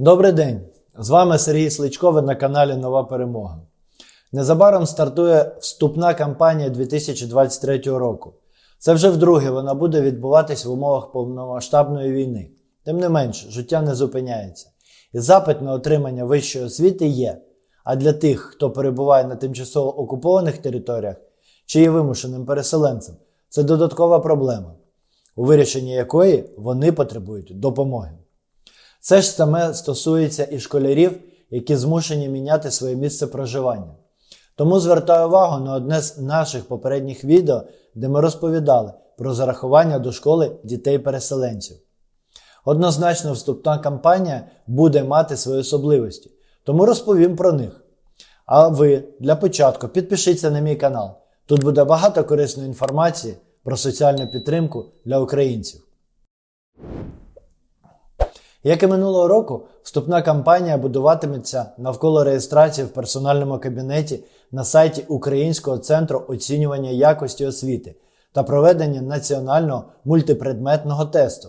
Добрий день! З вами Сергій Сличко, ви на каналі Нова Перемога. Незабаром стартує вступна кампанія 2023 року. Це вже вдруге вона буде відбуватись в умовах повномасштабної війни. Тим не менш, життя не зупиняється. І запит на отримання вищої освіти є. А для тих, хто перебуває на тимчасово окупованих територіях чи є вимушеним переселенцем, це додаткова проблема, у вирішенні якої вони потребують допомоги. Це ж саме стосується і школярів, які змушені міняти своє місце проживання. Тому звертаю увагу на одне з наших попередніх відео, де ми розповідали про зарахування до школи дітей-переселенців. Однозначно, вступна кампанія буде мати свої особливості, тому розповім про них. А ви для початку підпишіться на мій канал. Тут буде багато корисної інформації про соціальну підтримку для українців. Як і минулого року, вступна кампанія будуватиметься навколо реєстрації в персональному кабінеті на сайті Українського центру оцінювання якості освіти та проведення національного мультипредметного тесту.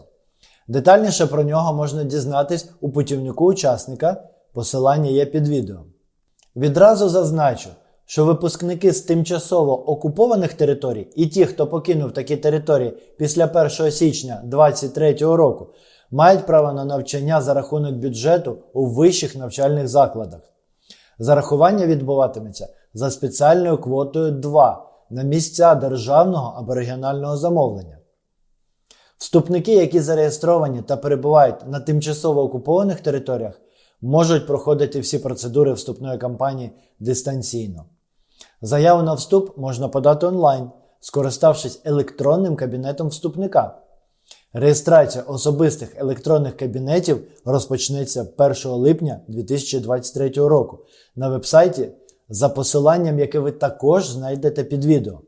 Детальніше про нього можна дізнатись у путівнику учасника, посилання є під відео. Відразу зазначу, що випускники з тимчасово окупованих територій і ті, хто покинув такі території після 1 січня 2023 року, мають право на навчання за рахунок бюджету у вищих навчальних закладах. Зарахування відбуватиметься за спеціальною квотою 2 на місця державного або регіонального замовлення. Вступники, які зареєстровані та перебувають на тимчасово окупованих територіях, можуть проходити всі процедури вступної кампанії дистанційно. Заяву на вступ можна подати онлайн, скориставшись електронним кабінетом вступника. Реєстрація особистих електронних кабінетів розпочнеться 1 липня 2023 року на вебсайті за посиланням, яке ви також знайдете під відео.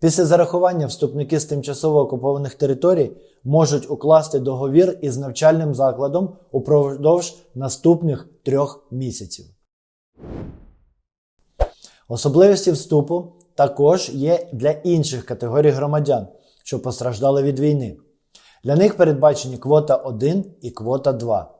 Після зарахування вступники з тимчасово окупованих територій можуть укласти договір із навчальним закладом упродовж наступних трьох місяців. Особливості вступу також є для інших категорій громадян, що постраждали від війни. Для них передбачені квота 1 і квота 2.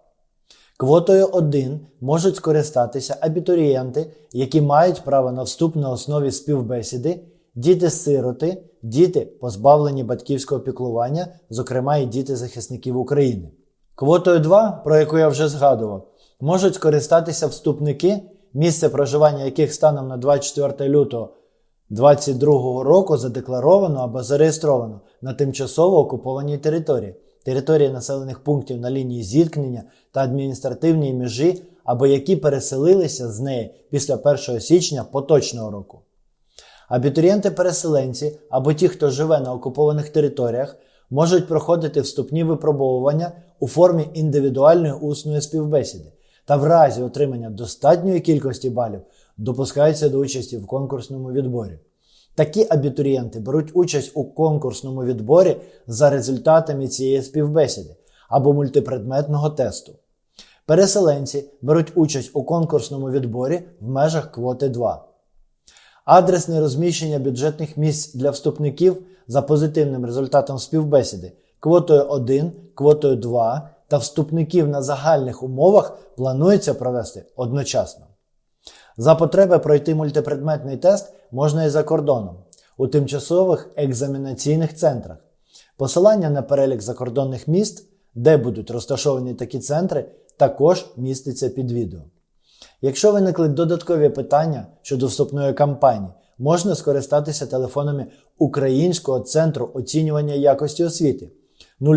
Квотою 1 можуть скористатися абітурієнти, які мають право на вступ на основі співбесіди, діти-сироти, діти, позбавлені батьківського піклування, зокрема і діти захисників України. Квотою 2, про яку я вже згадував, можуть скористатися вступники, місце проживання яких станом на 24 лютого 2022 року задекларовано або зареєстровано на тимчасово окупованій території, території населених пунктів на лінії зіткнення та адміністративній межі, або які переселилися з неї після 1 січня поточного року. Абітурієнти-переселенці або ті, хто живе на окупованих територіях, можуть проходити вступні випробовування у формі індивідуальної усної співбесіди та в разі отримання достатньої кількості балів допускаються до участі в конкурсному відборі. Такі абітурієнти беруть участь у конкурсному відборі за результатами цієї співбесіди або мультипредметного тесту. Переселенці беруть участь у конкурсному відборі в межах квоти 2. Адресне розміщення бюджетних місць для вступників за позитивним результатом співбесіди квотою 1, квотою 2 та вступників на загальних умовах планується провести одночасно. За потреби пройти мультипредметний тест можна і за кордоном у тимчасових екзаменаційних центрах. Посилання на перелік закордонних міст, де будуть розташовані такі центри, також міститься під відео. Якщо виникли додаткові питання щодо вступної кампанії, можна скористатися телефонами Українського центру оцінювання якості освіти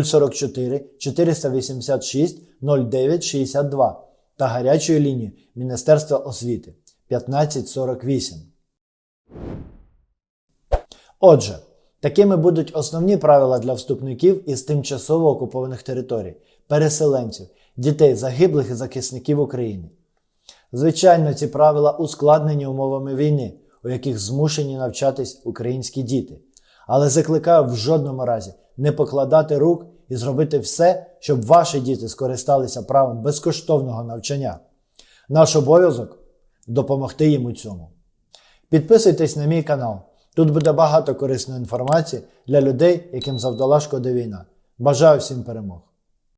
044 486 0962 та гарячої лінії Міністерства освіти 1548. Отже, такими будуть основні правила для вступників із тимчасово окупованих територій, переселенців, дітей загиблих і захисників України. Звичайно, ці правила ускладнені умовами війни, у яких змушені навчатись українські діти. Але закликаю в жодному разі не покладати рук і зробити все, щоб ваші діти скористалися правом безкоштовного навчання. Наш обов'язок допомогти їм у цьому. Підписуйтесь на мій канал. Тут буде багато корисної інформації для людей, яким завдала шкода війна. Бажаю всім перемог!